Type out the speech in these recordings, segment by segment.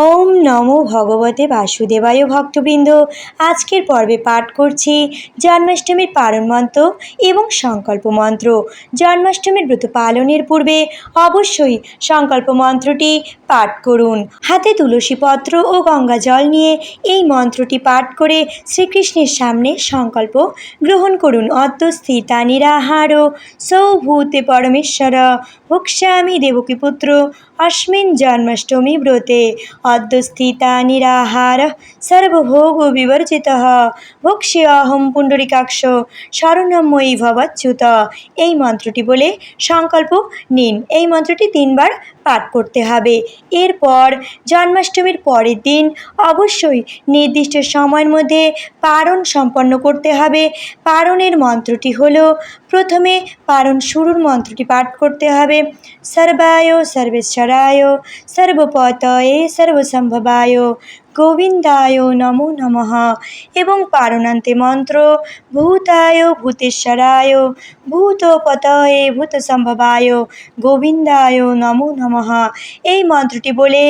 ওম নমো ভগবতে বাসুদেবায় ভক্তবৃন্দ। আজকের পর্বে পাঠ করছি জন্মাষ্টমীর পালন মন্ত্র এবং সংকল্প মন্ত্র। জন্মাষ্টমীর ব্রত পালনের পূর্বে অবশ্যই সংকল্প মন্ত্রটি পাঠ করুন। হাতে তুলসী পত্র ও গঙ্গা জল নিয়ে এই মন্ত্রটি পাঠ করে শ্রীকৃষ্ণের সামনে সংকল্প গ্রহণ করুন। অদ্য স্থিতা নিরাহার সৌভূতে পরমেশ্বর। ভক্ষ্যামি দেবকীপুত্র, অস্মিন জন্মাষ্টমী ব্রতে অদ্য স্থিতা নিরাহার সর্বভোগ বিবর্জিত ভক্ষ্যে অহম পুণ্ডরিকাক্ষ শরণময়ী ভবচ্যুত এই মন্ত্রটি বলে সংকল্প নিন। এই মন্ত্রটি তিনবার পাঠ করতে হবে। এরপর জন্মাষ্টমীর পরের দিন অবশ্যই নির্দিষ্ট সময়ের মধ্যে পারণ সম্পন্ন করতে হবে। পারণের মন্ত্রটি হল, প্রথমে পারণ শুরুর মন্ত্রটি পাঠ করতে হবে। সর্বায়, সর্বেশ্বরায়, সর্বপতয়ে സംഭവായോ? গোবিন্দায় নমো নমঃ। এবং পারণান্তে মন্ত্র, ভূতায় ভূতেশ্বরায়, ভূতপতয়ে ভূতসম্ভবায়, গোবিন্দায় নমো নমঃ। এই মন্ত্রটি বলে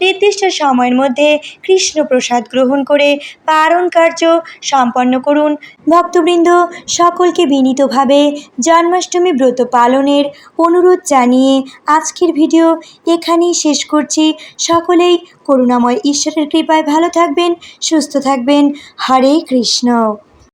নির্দিষ্ট সময়ের মধ্যে কৃষ্ণ প্রসাদ গ্রহণ করে পারণ কার্য সম্পন্ন করুন। ভক্তবৃন্দ, সকলকে বিনীতভাবে জন্মাষ্টমী ব্রত পালনের অনুরোধ জানিয়ে আজকের ভিডিও এখানেই শেষ করছি। সকলেই করুণাময় ঈশ্বরের কৃপায় ভালো থাকবেন সুস্থ থাকবেন। হরে কৃষ্ণ।